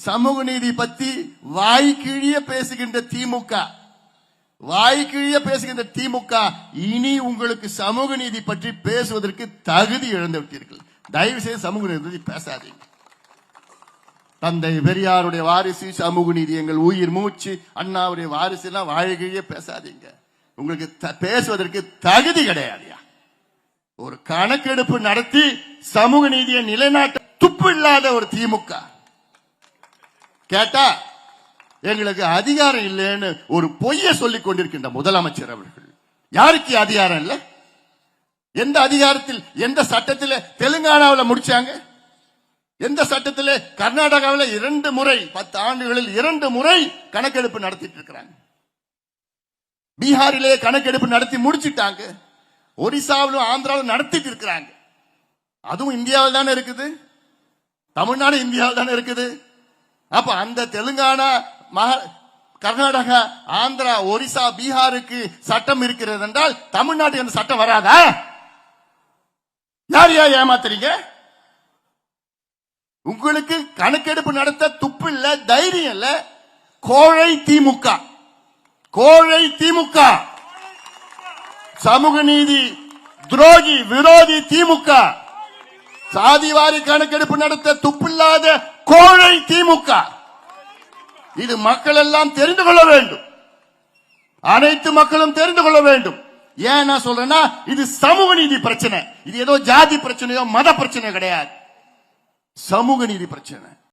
சமூக நீதி பத்தி வாய்க்கிழிய பேசுகின்ற திமுக. வாய்க்கிழிய பேசுகின்ற திமுக இனி உங்களுக்கு சமூக நீதி பற்றி பேசுவதற்கு தகுதி இழந்து விட்டீர்கள் தயவு செய்து சமூக நீதி பற்றி பேசாதீங்க. தந்தை பெரியாருடைய வாரிசு சமூக நீதி எங்கள் உயிர் மூச்சு அண்ணாவுடைய வாரிசு எல்லாம் வாய்கிழிய பேசாதீங்க. உங்களுக்கு த- பேசுவதற்கு தகுதி கிடையாதுயா? ஒரு கணக்கெடுப்பு நடத்தி சமூக நீதியை நிலைநாட்ட துப்பு இல்லாத ஒரு திமுக. கேட்டா எங்களுக்கு அதிகாரம் இல்லைன்னு ஒரு பொய்ய சொல்லிக் கொண்டிருக்கின்ற முதலமைச்சர் அவர்கள். யாருக்கு அதிகாரம் இல்ல? எந்த அதிகாரத்தில் எந்த சட்டத்தில் தெலுங்கானாவில் முடிச்சாங்க? எந்த சட்டத்தில் கர்நாடகாவில் இரண்டு முறை பத்து ஆண்டுகளில் இரண்டு முறை கணக்கெடுப்பு நடத்திட்டு இருக்கிறாங்க. பீகாரிலே கணக்கெடுப்பு நடத்தி முடிச்சிட்டாங்க. ஒரிசாவிலும் ஆந்திராவிலும் நடத்திட்டு இருக்கிறாங்க. அதுவும் இந்தியாவில் தானே இருக்குது? தமிழ்நாடு இந்தியாவில் தானே இருக்குது? அப்ப அந்த தெலுங்கானா மகா கர்நாடகா ஆந்திரா ஒரிசா பீகாருக்கு சட்டம் இருக்கிறது என்றால் தமிழ்நாட்டு அந்த சட்டம் வராதா? யார் யார் ஏமாத்துறீங்க? உங்களுக்கு கணக்கெடுப்பு நடத்த துப்பு இல்ல தைரியம் இல்ல. கோழை திமுக. கோழை திமுக. சமூக நீதி துரோகி விரோதி திமுக. சாதிவாரி கணக்கெடுப்பு நடத்த துப்பில்லாத கோழை திமுக. இது மக்கள் எல்லாம் தெரிந்து கொள்ள வேண்டும். அனைத்து மக்களும் தெரிந்து கொள்ள வேண்டும். ஏன் நான் சொல்றேன்னா இது சமூக நீதி பிரச்சனை. இது ஏதோ ஜாதி பிரச்சனையோ மத பிரச்சனை கிடையாது. சமூக நீதி பிரச்சனை.